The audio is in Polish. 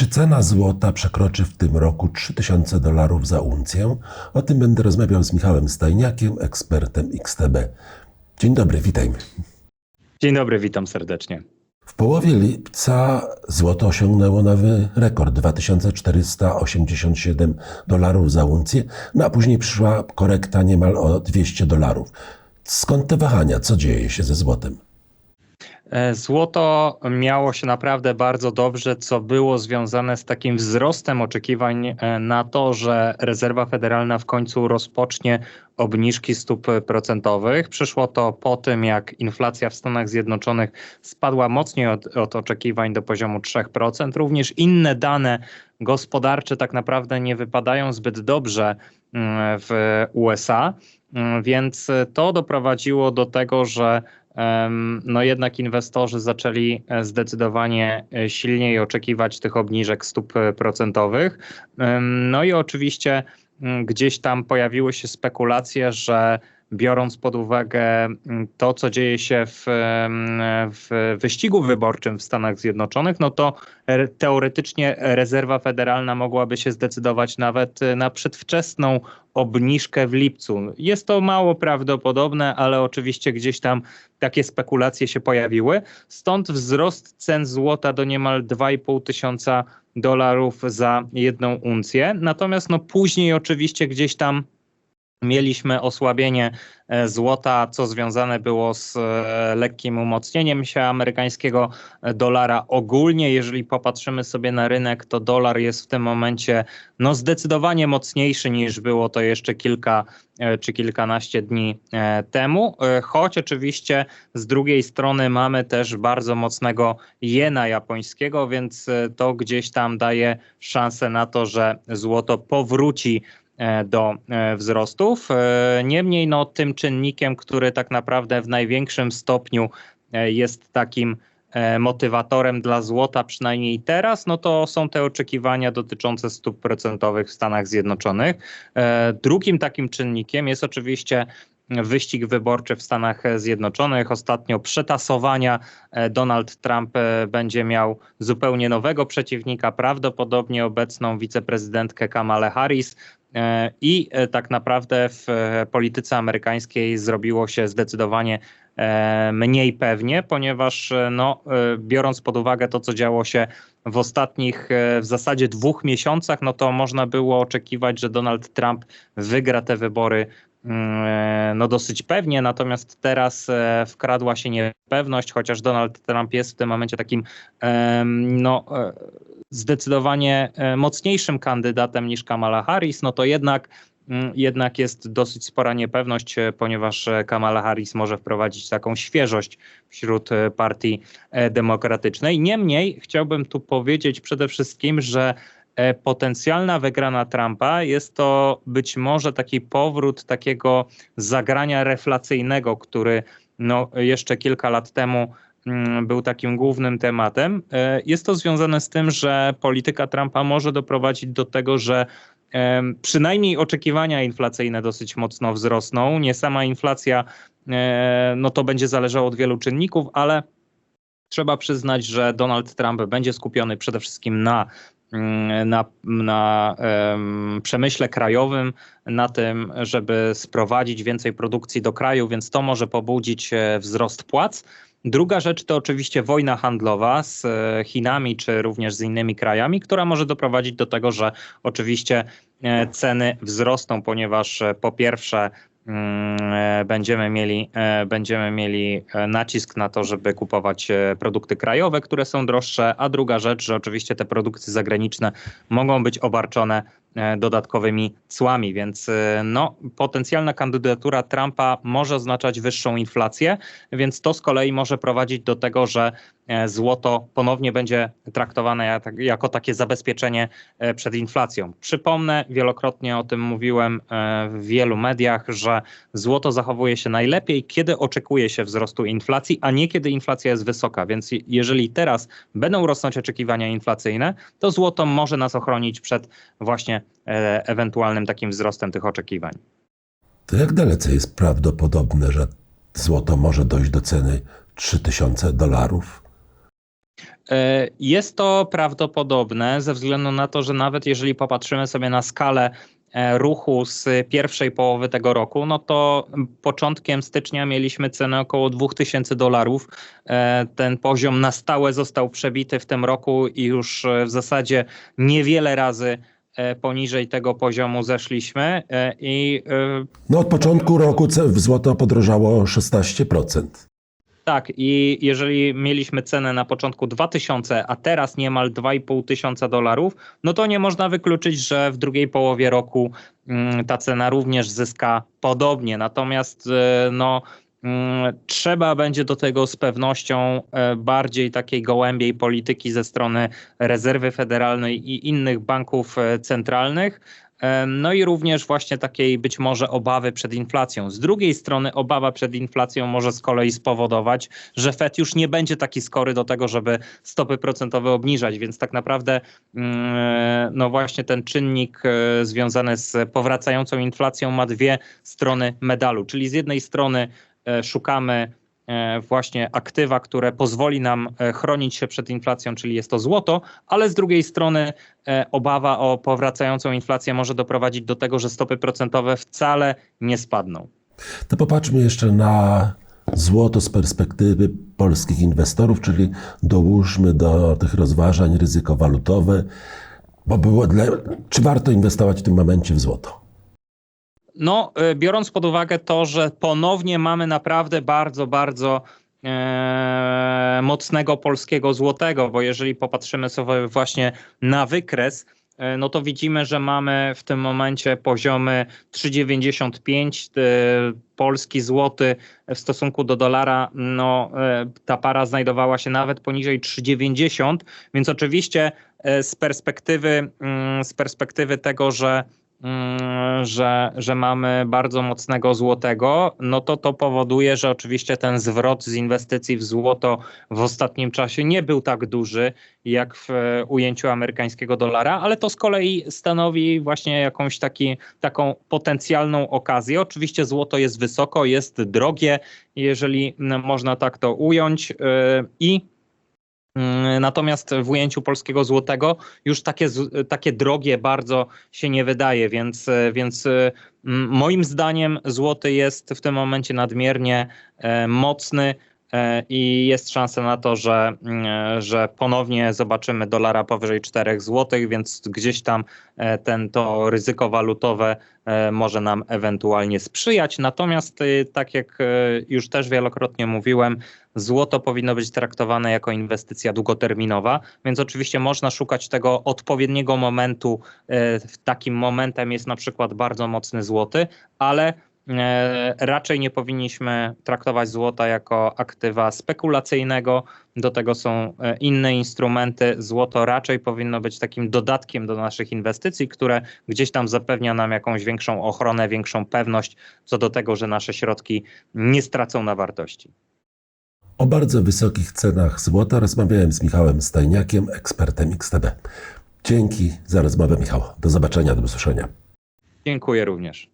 Czy cena złota przekroczy w tym roku 3000 dolarów za uncję? O tym będę rozmawiał z Michałem Stajniakiem, ekspertem XTB. Dzień dobry, witajmy. Dzień dobry, witam serdecznie. W połowie lipca złoto osiągnęło nowy rekord 2487 dolarów za uncję, no a później przyszła korekta niemal o 200 dolarów. Skąd te wahania? Co dzieje się ze złotem? E, Złoto miało się naprawdę bardzo dobrze, co było związane z takim wzrostem oczekiwań e, na to, że rezerwa federalna w końcu rozpocznie obniżki stóp procentowych. Przyszło to po tym, jak inflacja w Stanach Zjednoczonych spadła mocniej od, od oczekiwań do poziomu 3%. Również inne dane gospodarcze tak naprawdę nie wypadają zbyt dobrze mm, w USA, Mm, więc to doprowadziło do tego, że no jednak inwestorzy zaczęli e, zdecydowanie e, silniej oczekiwać tych obniżek stóp e, procentowych. No i oczywiście mm, gdzieś tam pojawiły się spekulacje, że biorąc pod uwagę mm, to, co dzieje się w, em, w wyścigu wyborczym w Stanach Zjednoczonych, no to re- teoretycznie rezerwa federalna mogłaby się zdecydować nawet e, na przedwczesną obniżkę w lipcu. Jest to mało prawdopodobne, ale oczywiście gdzieś tam takie spekulacje się pojawiły. Stąd wzrost cen złota do niemal 2,5 tysiąca dolarów za jedną uncję. Natomiast no później oczywiście gdzieś tam Mieliśmy osłabienie e, złota, co związane było z e, lekkim umocnieniem się amerykańskiego e, dolara. Ogólnie, jeżeli popatrzymy sobie na rynek, to dolar jest w tym momencie no, zdecydowanie mocniejszy niż było to jeszcze kilka czy kilkanaście dni temu. Choć oczywiście z drugiej strony mamy też bardzo mocnego jena japońskiego, więc to gdzieś tam daje szansę na to, że złoto powróci do e, wzrostów. E, Niemniej no, tym czynnikiem, który tak naprawdę w największym stopniu e, jest takim e, motywatorem dla złota, przynajmniej teraz, no to są te oczekiwania dotyczące stóp procentowych w Stanach Zjednoczonych. E, Drugim takim czynnikiem jest oczywiście wyścig wyborczy w Stanach Zjednoczonych. Ostatnio przetasowania e, Donald Trump e, będzie miał zupełnie nowego przeciwnika, prawdopodobnie obecną wiceprezydentkę Kamalę Harris. E, I tak naprawdę w polityce amerykańskiej zrobiło się zdecydowanie mniej pewnie, ponieważ no, biorąc pod uwagę to, co działo się w ostatnich w zasadzie dwóch miesiącach, no to można było oczekiwać, że Donald Trump wygra te wybory no dosyć pewnie, natomiast teraz e, wkradła się niepewność, chociaż Donald Trump jest w tym momencie takim no, e, zdecydowanie e, mocniejszym kandydatem niż Kamala Harris, no to jednak mm, jednak jest dosyć spora niepewność, e, ponieważ e, Kamala Harris może wprowadzić taką świeżość wśród e, partii e, demokratycznej. Niemniej chciałbym tu powiedzieć przede wszystkim, że e, potencjalna wygrana Trumpa jest to być może taki powrót takiego zagrania reflacyjnego, który no, jeszcze kilka lat temu mm, był takim głównym tematem. E, Jest to związane z tym, że polityka Trumpa może doprowadzić do tego, że em, przynajmniej oczekiwania inflacyjne dosyć mocno wzrosną. Nie sama inflacja, e, no to będzie zależało od wielu czynników, ale trzeba przyznać, że Donald Trump będzie skupiony przede wszystkim na na, na em, przemyśle krajowym, na tym, żeby sprowadzić więcej produkcji do kraju, więc to może pobudzić e, wzrost płac. Druga rzecz to oczywiście wojna handlowa z e, Chinami czy również z innymi krajami, która może doprowadzić do tego, że oczywiście e, ceny wzrosną, ponieważ po pierwsze mm, będziemy mieli, e, będziemy mieli e, nacisk na to, żeby kupować e, produkty krajowe, które są droższe, a druga rzecz, że oczywiście te produkty zagraniczne mogą być obarczone e, dodatkowymi cłami, więc e, no, potencjalna kandydatura Trumpa może oznaczać wyższą inflację, więc to z kolei może prowadzić do tego, że e, złoto ponownie będzie traktowane jak- jako takie zabezpieczenie e, przed inflacją. Przypomnę, wielokrotnie o tym mówiłem e, w wielu mediach, że złoto zachowuje się najlepiej, kiedy oczekuje się wzrostu inflacji, a nie kiedy inflacja jest wysoka. Więc je- jeżeli teraz będą rosnąć oczekiwania inflacyjne, to złoto może nas ochronić przed właśnie e, ewentualnym takim wzrostem tych oczekiwań. To jak dalece jest prawdopodobne, że złoto może dojść do ceny 3000 dolarów? E, Jest to prawdopodobne ze względu na to, że nawet jeżeli popatrzymy sobie na skalę ruchu z pierwszej połowy tego roku, no to początkiem stycznia mieliśmy cenę około 2000 dolarów. E, Ten poziom na stałe został przebity w tym roku i już e, w zasadzie niewiele razy e, poniżej tego poziomu zeszliśmy e, i e, No od początku roku złoto podrożało o 16%. Tak, i jeżeli mieliśmy cenę na początku 2000, a teraz niemal 2,5 tysiąca dolarów, no to nie można wykluczyć, że w drugiej połowie roku mm, ta cena również zyska podobnie. Natomiast e, no, mm, trzeba będzie do tego z pewnością e, bardziej takiej gołębiej polityki ze strony rezerwy federalnej i innych banków e, centralnych. No i również właśnie takiej być może obawy przed inflacją. Z drugiej strony obawa przed inflacją może z kolei spowodować, że Fed już nie będzie taki skory do tego, żeby stopy procentowe obniżać, więc tak naprawdę mm, no właśnie ten czynnik e, związany z powracającą inflacją ma dwie strony medalu, czyli z jednej strony e, szukamy e, właśnie aktywa, które pozwoli nam e, chronić się przed inflacją, czyli jest to złoto, ale z drugiej strony e, obawa o powracającą inflację może doprowadzić do tego, że stopy procentowe wcale nie spadną. To popatrzmy jeszcze na złoto z perspektywy polskich inwestorów, czyli dołóżmy do tych rozważań ryzyko walutowe, bo było dla... czy warto inwestować w tym momencie w złoto? No, e, biorąc pod uwagę to, że ponownie mamy naprawdę bardzo, bardzo e, mocnego polskiego złotego, bo jeżeli popatrzymy sobie właśnie na wykres, e, no to widzimy, że mamy w tym momencie poziomy 3,95 e, polski złoty w stosunku do dolara, no e, ta para znajdowała się nawet poniżej 3,90, więc oczywiście e, z perspektywy, mm, z perspektywy tego, że że, że mamy bardzo mocnego złotego, no to to powoduje, że oczywiście ten zwrot z inwestycji w złoto w ostatnim czasie nie był tak duży jak w e, ujęciu amerykańskiego dolara, ale to z kolei stanowi właśnie jakąś taki, taką potencjalną okazję. Oczywiście złoto jest wysoko, jest drogie, jeżeli mm, można tak to ująć yy, i Mm, Natomiast w ujęciu polskiego złotego już takie, takie drogie bardzo się nie wydaje, więc, e, więc e, moim zdaniem złoty jest w tym momencie nadmiernie e, mocny i jest szansa na to, że, mm, e, że ponownie zobaczymy dolara powyżej 4 złotych, więc gdzieś tam e, ten, to ryzyko walutowe e, może nam ewentualnie sprzyjać. Natomiast e, tak jak e, już też wielokrotnie mówiłem, złoto powinno być traktowane jako inwestycja długoterminowa, więc oczywiście można szukać tego odpowiedniego momentu. E, Takim momentem jest na przykład bardzo mocny złoty, ale e, raczej nie powinniśmy traktować złota jako aktywa spekulacyjnego. Do tego są e, inne instrumenty. Złoto raczej powinno być takim dodatkiem do naszych inwestycji, które gdzieś tam zapewnia nam jakąś większą ochronę, większą pewność co do tego, że nasze środki nie stracą na wartości. O bardzo wysokich cenach złota rozmawiałem z Michałem Stajniakiem, ekspertem XTB. Dzięki za rozmowę, Michał. Do zobaczenia, do usłyszenia. Dziękuję również.